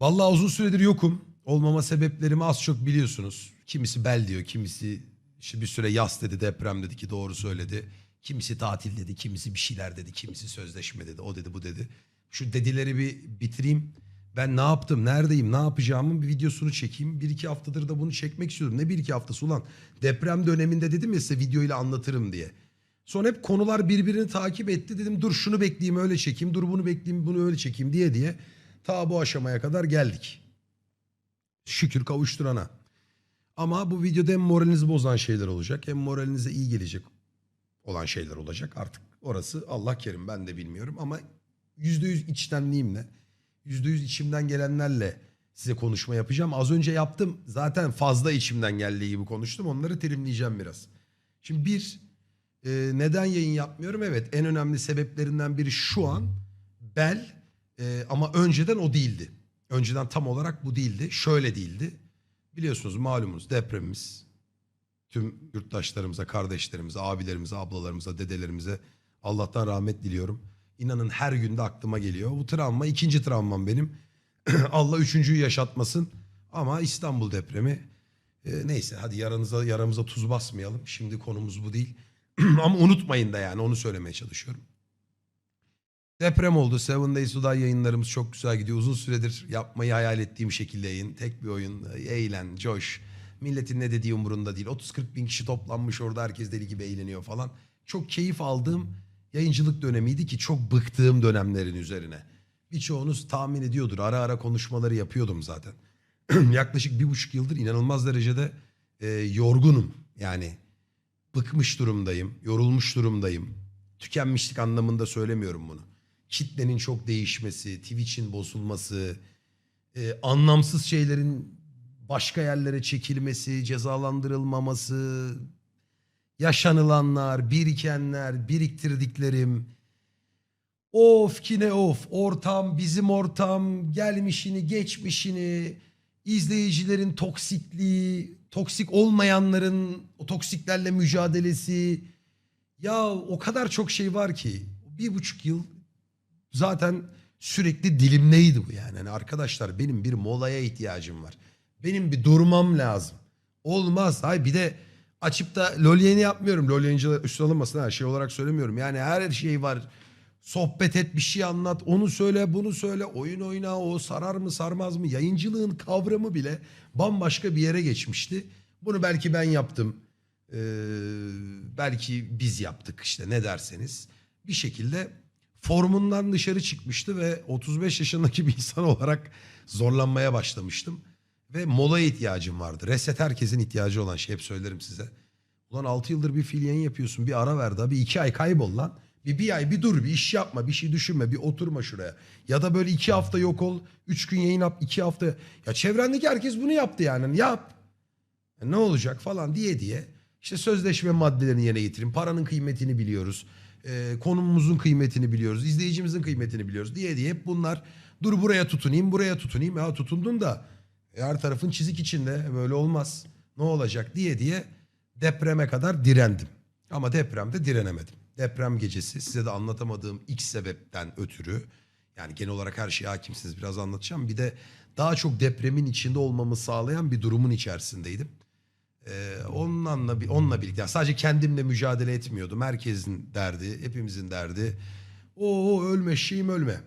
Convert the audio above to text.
Vallahi uzun süredir yokum. Olmama sebeplerimi az çok biliyorsunuz. Kimisi bel diyor, kimisi işte bir süre yas dedi, deprem dedi ki doğru söyledi. Kimisi tatil dedi, kimisi bir şeyler dedi, kimisi sözleşme dedi, o dedi, bu dedi. Şu dedileri bir bitireyim. Ben ne yaptım, neredeyim, ne yapacağımın bir videosunu çekeyim. Bir iki haftadır da bunu çekmek istiyorum. Ne bir iki haftası ulan. Deprem döneminde dedim ya size videoyla anlatırım diye. Sonra hep konular birbirini takip etti. Dedim dur şunu bekleyeyim öyle çekeyim. Dur bunu bekleyeyim bunu öyle çekeyim diye diye. Ta bu aşamaya kadar geldik. Şükür kavuşturana. Ama bu videoda hem moralinizi bozan şeyler olacak hem moralinize iyi gelecek olan şeyler olacak. Artık orası Allah kerim ben de bilmiyorum ama yüzde yüz içtenliğimle, yüzde yüz içimden gelenlerle size konuşma yapacağım. Az önce yaptım zaten fazla içimden geldiği gibi konuştum onları terimleyeceğim biraz. Şimdi bir e, neden yayın yapmıyorum? Evet en önemli sebeplerinden biri şu an bel e, ama önceden o değildi. Önceden tam olarak bu değildi. Şöyle değildi. Biliyorsunuz malumunuz depremimiz tüm yurttaşlarımıza, kardeşlerimize, abilerimize, ablalarımıza, dedelerimize Allah'tan rahmet diliyorum. İnanın her günde aklıma geliyor. Bu travma ikinci travmam benim. Allah üçüncüyü yaşatmasın. Ama İstanbul depremi e, neyse hadi yaranıza yaramıza tuz basmayalım. Şimdi konumuz bu değil. Ama unutmayın da yani onu söylemeye çalışıyorum. Deprem oldu. Seven Days to Die yayınlarımız çok güzel gidiyor. Uzun süredir yapmayı hayal ettiğim şekilde yayın. Tek bir oyun. Eğlen, coş. Milletin ne dediği umurunda değil. 30-40 bin kişi toplanmış orada. Herkes deli gibi eğleniyor falan. Çok keyif aldığım yayıncılık dönemiydi ki çok bıktığım dönemlerin üzerine. Birçoğunuz tahmin ediyordur. Ara ara konuşmaları yapıyordum zaten. Yaklaşık bir buçuk yıldır inanılmaz derecede e, yorgunum. Yani bıkmış durumdayım, yorulmuş durumdayım. Tükenmişlik anlamında söylemiyorum bunu. Kitlenin çok değişmesi, Twitch'in bozulması, e, anlamsız şeylerin başka yerlere çekilmesi, cezalandırılmaması, yaşanılanlar, birikenler, biriktirdiklerim. Of ki ne of, ortam, bizim ortam, gelmişini, geçmişini, izleyicilerin toksikliği, toksik olmayanların o toksiklerle mücadelesi. Ya o kadar çok şey var ki. Bir buçuk yıl zaten sürekli dilimleydi bu yani. Hani arkadaşlar benim bir molaya ihtiyacım var. Benim bir durmam lazım. Olmaz. Hay bir de açıp da lol yayını yapmıyorum. Lol yayıncılar üstüne alınmasın her şey olarak söylemiyorum. Yani her şey var. Sohbet et bir şey anlat. Onu söyle bunu söyle. Oyun oyna o sarar mı sarmaz mı? Yayıncılığın kavramı bile bambaşka bir yere geçmişti. Bunu belki ben yaptım. Ee, belki biz yaptık işte ne derseniz. Bir şekilde formundan dışarı çıkmıştı ve 35 yaşındaki bir insan olarak zorlanmaya başlamıştım. Ve molaya ihtiyacım vardı. Reset herkesin ihtiyacı olan şey hep söylerim size. Ulan 6 yıldır bir fiil yayın yapıyorsun bir ara ver daha bir 2 ay kaybol lan. Bir, bir ay bir dur bir iş yapma bir şey düşünme bir oturma şuraya. Ya da böyle 2 hafta yok ol 3 gün yayın yap 2 hafta. Ya çevrendeki herkes bunu yaptı yani yap. Ya ne olacak falan diye diye. İşte sözleşme maddelerini yerine getirin. Paranın kıymetini biliyoruz. Ee, konumumuzun kıymetini biliyoruz. izleyicimizin kıymetini biliyoruz diye diye hep bunlar. Dur buraya tutunayım buraya tutunayım. Ya tutundun da her tarafın çizik içinde böyle olmaz. Ne olacak diye diye depreme kadar direndim. Ama depremde direnemedim. Deprem gecesi size de anlatamadığım X sebepten ötürü yani genel olarak her şeye hakimsiniz biraz anlatacağım. Bir de daha çok depremin içinde olmamı sağlayan bir durumun içerisindeydim. Ee, onunla, onunla birlikte yani sadece kendimle mücadele etmiyordum. Herkesin derdi, hepimizin derdi. O ölme şeyim ölme.